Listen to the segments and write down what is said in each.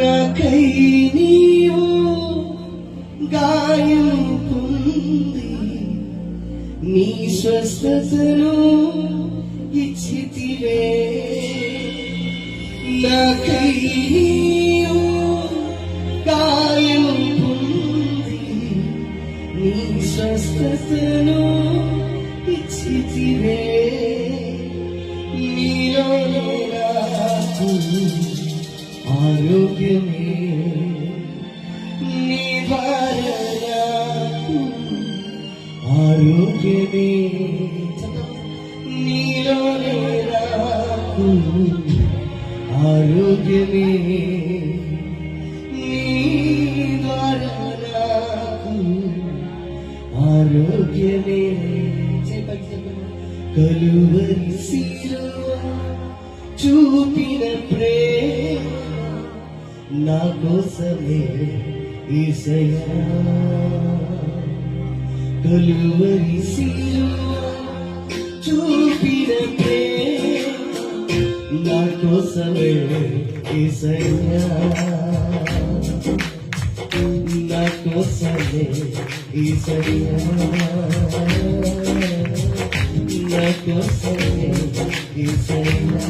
నాకై నీవు గాయం పొంది నీ స్వస్థతను నాకు ఆరోగ్యమే నీ ద్వారా నాకు. ఆరోగ్యమే. కలువరి చూపిన ప్రేమ నా కోసమే ఈసయా కలువరి శిలువ కోసమే ఈసయా నా కోసమే ఈసయా నా కోసమే ఈసయా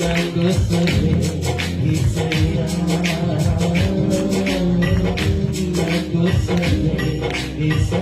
నా కోసమే ఈసయా నా కోసమే ఈసయా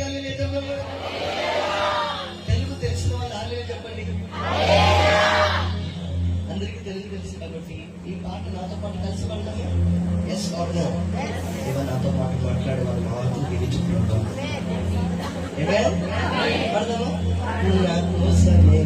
పైకి ఎత్తి తెలుగు తెలిసిన వాళ్ళు ఆలయం చెప్పండి. అందరికీ తెలుగు తెలుసు కాబట్టి ఈ పాట నాతో పాటు కలిసి పడతాము. ఎస్ ఆర్ నో ఇవ నాతో పాటు మాట్లాడే వాళ్ళు మా మాతో వినిచుకుంటాం పడదాము? నా కోసమే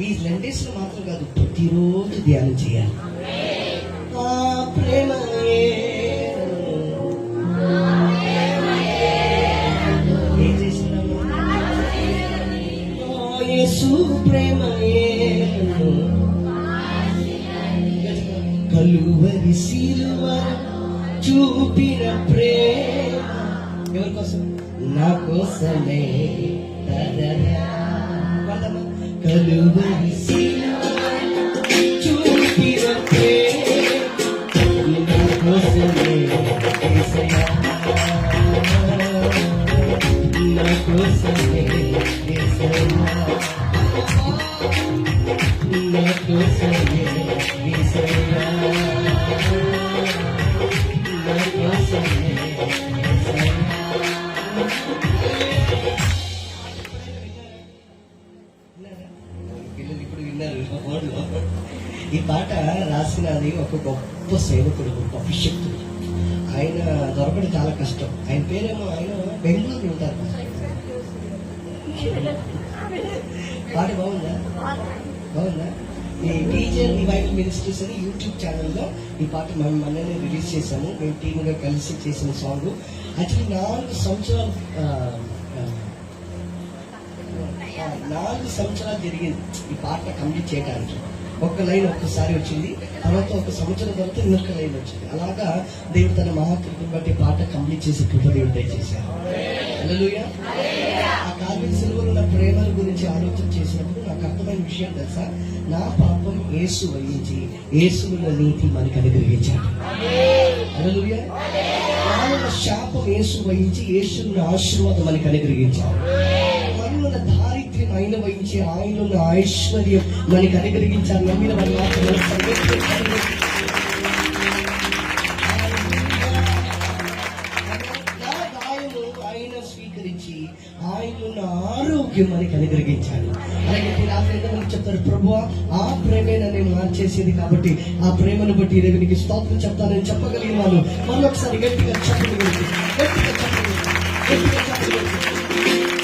ఈ లెండీస్లో మాత్రం కాదు ప్రతిరోజు ధ్యానం చేయాలి. ఏం చేసినాము ప్రేమయే. కలువరి సిలువ చూపిన ప్రేమ. ఎవరి కోసం నా కోసమే. పాడమ్మా. కలువరి ఈ పాట రాసినది ఒక గొప్ప సేవకుడు గొప్ప అభిషక్తుడు ఆయన దొరకడం చాలా కష్టం. ఆయన పేరేమో ఆయన బెంగళూరు ఉంటారు. పాట బాగుందా? బాగుందా? ఈ టీచర్ రివైవల్ మినిస్ట్రీస్ అని యూట్యూబ్ ఛానల్లో ఈ పాట మనం మననే రిలీజ్ చేశాము. మేము టీమ్గా కలిసి చేసిన సాంగ్. యాక్చువల్లీ నాలుగు సంవత్సరాలు నాలుగు సంవత్సరాలు జరిగింది ఈ పాట కంప్లీట్ చేయడానికి ఒక్క లైన్ ఒక్కసారి వచ్చింది. తర్వాత ఒక సంవత్సరం తర్వాత ఇంకొక లైన్ వచ్చింది. అలాగా దేవుడు తన మహాకృపను బట్టి పాట కంప్లీట్ చేసి కృప దేవుడు దయచేశారు ఆ కార్మిక సెలవులు ఉన్న ప్రేమల గురించి ఆలోచన చేసినప్పుడు నాకు అర్థమైన విషయం తెలుసా? నా పాపం యేసు వహించి ఏసుల నీతి మనకు అనుగ్రహించాడు. హల్లెలూయా. శాపం యేసు వహించి యేసున్న ఆశీర్వాదం మనకు అనుగ్రహించాడు. దారిద్ర్యం ఆయన వహించి ఆయన ఉన్న ఐశ్వర్యం మనకి అనుగ్రహించాలి. నమ్మిన వాళ్ళు మాత్రం స్వీకరించి ఆయన ఆరోగ్యం మనకి అనుగ్రహించాలి. అలాగే రాత్రి మనకి చెప్తారు. ప్రభు ఆ ప్రేమే నేను మార్చేసింది కాబట్టి ఆ ప్రేమను బట్టి దేవునికి స్తోత్రం చెప్తానని చెప్పగలిగిన వాళ్ళు మళ్ళీ ఒకసారి గట్టిగా చెప్పగలిగింది గట్టిగా చెప్పగలిగింది గట్టిగా చెప్పగలిగింది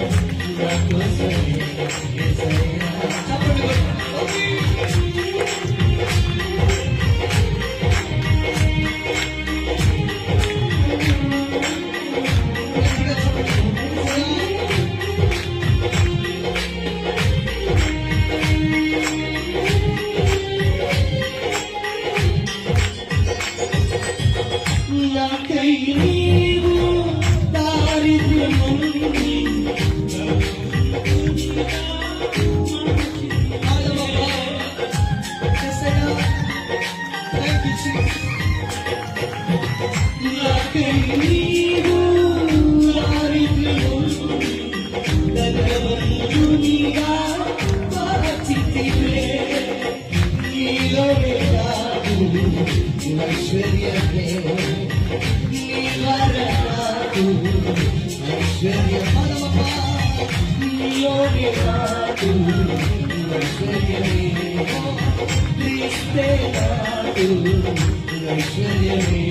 ద్వారా నాకు నాకు ఐశ్వర్యం. పరమపా, నీలోనే నాకు ఐశ్వర్యమే. క్రీస్తే నాకు ఐశ్వర్యమే.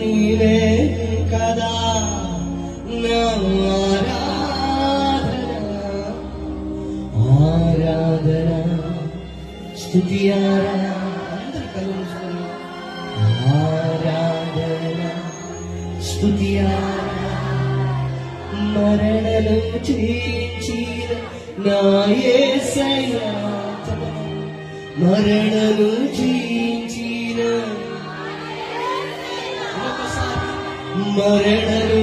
നീവേ കഥാ ആരാധന സ്തുതിയാരാധന ആരാധന സ്തുതിയാരാധന మరణలు జీవించిన నాయసయ్యా మరణలు జీ ಮರಣರು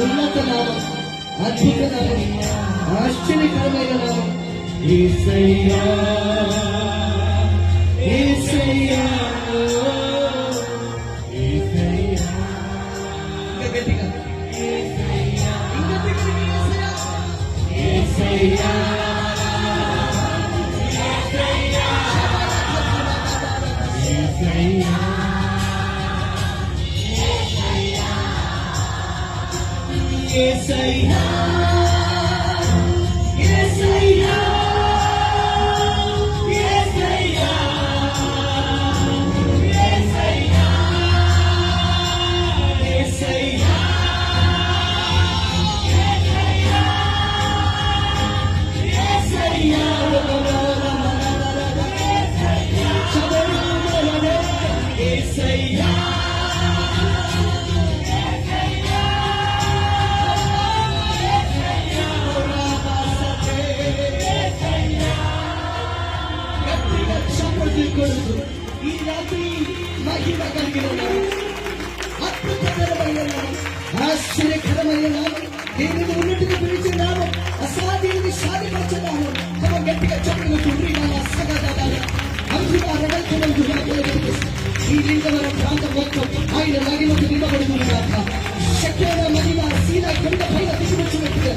ఉన్నత నామం అద్భుత నామం ఆశ్చర్యకరమైన నామం ఏసయ్యా ఏసయ్యా ఏసయ్యా Yes, I. రాజమోహన్ మనం గట్టిగా చెప్పిన చూడండి మన అస్సగదాలి అంతిమ రగల్చమని ఈ లింగవర ప్రాంతం మొత్తం ఆయన మహిమకు నిలబడుతున్నాక శక్తిన మహిమ సీన కొండ పైన తీసుకొచ్చినట్టుగా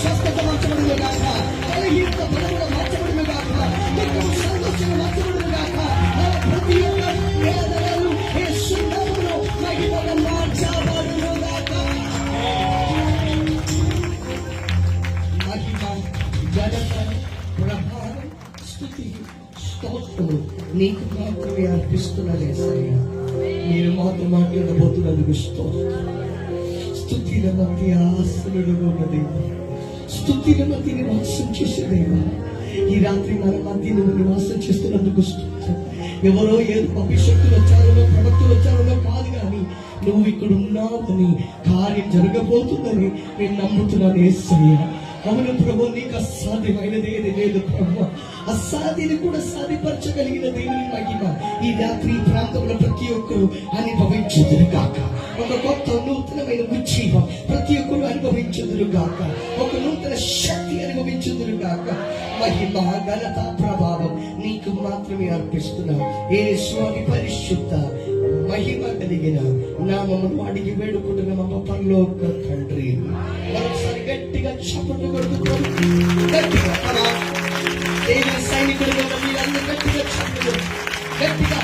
స్వస్థత మార్చబడిన కాక బలహీనత బలముగా స్తోత్రము నీకు మాత్రమే అర్పిస్తున్నాను యేసయ్య మీరు మాత్రం మాట్లాడబోతున్నందుకు స్తోత్రం. స్థుతిల మధ్య ఆసనుడు ఉన్న దేవా స్థుతిల మధ్య నివాసం చేసే దేవా ఈ రాత్రి మన మధ్య నువ్వు నివాసం చేస్తున్నందుకు ఎవరో ఏదో భవిష్యత్తులు వచ్చారనో ప్రవక్తులు వచ్చారనో కాదు కానీ నువ్వు ఇక్కడ ఉన్నావని కార్యం జరగబోతుందని నేను నమ్ముతున్నాను ఏసయ్య. అవును ప్రభు నీకు అసాధ్యమైనది ఏది లేదు ప్రభు. అసాధ్యని కూడా సాధిపరచగలిగిన దేవుని మహిమ. ఈ రాత్రి ప్రాంతంలో ప్రతి ఒక్కరు అనుభవించుదురు కాక ఒక కొత్త నూతనమైన అనుభవించుదురు గాక ఒక నూతన శక్తి అనుభవించుదురు గాక మహిమ ఘనత ప్రభావం నీకు మాత్రమే అర్పిస్తున్నాం. ఏ స్వామి పరిశుద్ధ మహిమ కలిగిన నామమును అడిగి వేడుకుంటున్నాం అమ్మ పరలోక తండ్రి. మరొకసారి గట్టిగా చప్పట్లు కొడుతున్నాం. గట్టిగా అలా దేవుని సైనికులుగా మీరందరూ గట్టిగా చప్పట్లు గట్టిగా